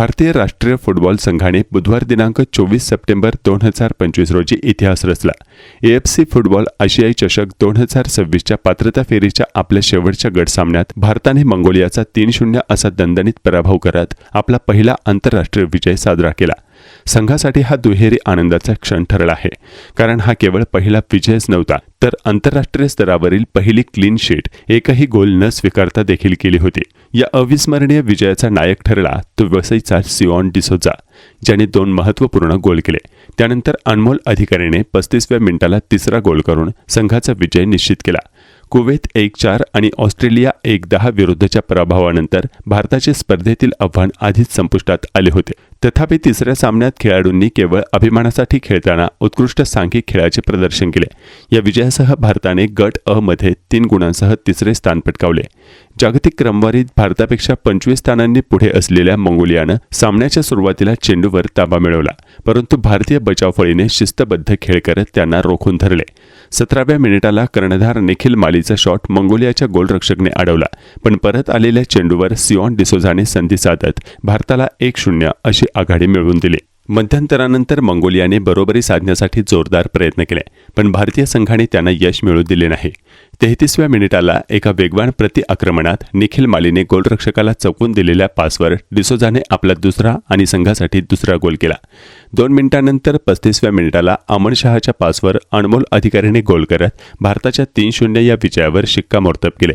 भारतीय राष्ट्रीय फुटबॉल संघाने बुधवार दिनांक चोवीस सप्टेंबर दोन हजार पंचवीस रोजी इतिहास रचला. एएफसी फुटबॉल आशियाई चषक दोन हजार सव्वीसच्या पात्रता फेरीच्या आपल्या शेवटच्या गट सामन्यात भारताने मंगोलियाचा तीन शून्य असा दणदणीत पराभव करत आपला पहिला आंतरराष्ट्रीय विजय साजरा केला. संघासाठी हा दुहेरी आनंदाचा क्षण ठरला आहे. कारण हा केवळ पहिला विजयच नव्हता तर आंतरराष्ट्रीय स्तरावरील पहिली क्लीन शीट एकही गोल न स्वीकारता देखील केली होती. या अविस्मरणीय विजयाचा नायक ठरला तो वसईचा सिओन डिसोजा ज्याने दोन महत्त्वपूर्ण गोल केले. त्यानंतर अनमोल अधिकारीने पस्तीसव्या मिनिटाला तिसरा गोल करून संघाचा विजय निश्चित केला. कुवेत एक चार आणि ऑस्ट्रेलिया एक दहा विरुद्धच्या पराभवानंतर भारताचे स्पर्धेतील आव्हान आधीच संपुष्टात आले होते. तथापि तिसऱ्या सामन्यात खेळाडूंनी केवळ अभिमानासाठी खेळताना उत्कृष्ट सांघिक खेळाचे प्रदर्शन केले. या विजयासह भारताने गट अ मध्ये तीन गुणांसह तिसरे स्थान पटकावले. जागतिक क्रमवारीत भारतापेक्षा पंचवीस स्थानांनी पुढे असलेल्या मंगोलियानं सामन्याच्या सुरुवातीला चेंडूवर ताबा मिळवला परंतु भारतीय बचाव फळीने शिस्तबद्ध खेळ करत त्यांना रोखून धरले. सतराव्या मिनिटाला कर्णधार निखिल मालीचा शॉट मंगोलियाच्या गोलरक्षकने अडवला पण परत आलेल्या चेंडूवर सिओन डिसोझाने संधी साधत भारताला एक शून्य अशी आघाडी मिळवून दिली. मध्यंतरानंतर मंगोलियाने बरोबरी साधण्यासाठी जोरदार प्रयत्न केले पण भारतीय संघाने त्यांना यश मिळू दिले नाही. तेहतीसव्या मिनिटाला एका वेगवान प्रतिआक्रमणात निखिल मालीने गोलरक्षकाला चौकून दिलेल्या पासवर डिसोजाने आपला दुसरा आणि संघासाठी दुसरा गोल केला. दोन मिनिटांनंतर पस्तीसव्या मिनिटाला अमन शहाच्या पासवर अनमोल अधिकारीने गोल करत भारताच्या तीन शून्य या विजयावर शिक्कामोर्तब केले.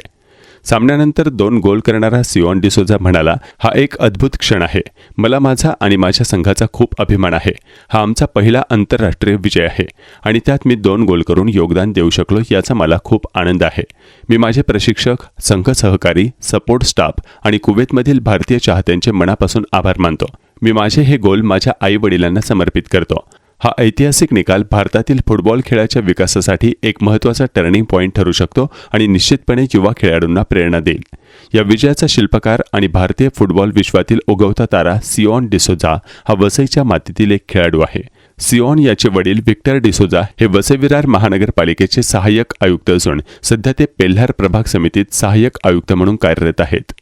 सामन्यानंतर दोन गोल करणारा सिओन डिसोजा म्हणाला हा एक अद्भुत क्षण आहे. मला माझा आणि माझ्या संघाचा खूप अभिमान आहे. हा आमचा पहिला आंतरराष्ट्रीय विजय आहे. आणि त्यात मी दोन गोल करून योगदान देऊ शकलो याचा मला खूप आनंद आहे. मी माझे प्रशिक्षक संघ सहकारी सपोर्ट स्टाफ आणि कुवेतमधील भारतीय चाहत्यांचे मनापासून आभार मानतो. मी माझे हे गोल माझ्या आई वडिलांना समर्पित करतो. हा ऐतिहासिक निकाल भारतातील फुटबॉल खेळाच्या विकासासाठी एक महत्त्वाचा टर्निंग पॉईंट ठरू शकतो आणि निश्चितपणे युवा खेळाडूंना प्रेरणा देईल. या विजयाचा शिल्पकार आणि भारतीय फुटबॉल विश्वातील उगवता तारा सिओन डिसोजा हा वसईच्या मातीतील एक खेळाडू आहे. सिओन याचे वडील विक्टर डिसोजा हे वसेविरार महानगरपालिकेचे सहाय्यक आयुक्त असून सध्या ते पेल्हार प्रभाग समितीत सहाय्यक आयुक्त म्हणून कार्यरत आहेत.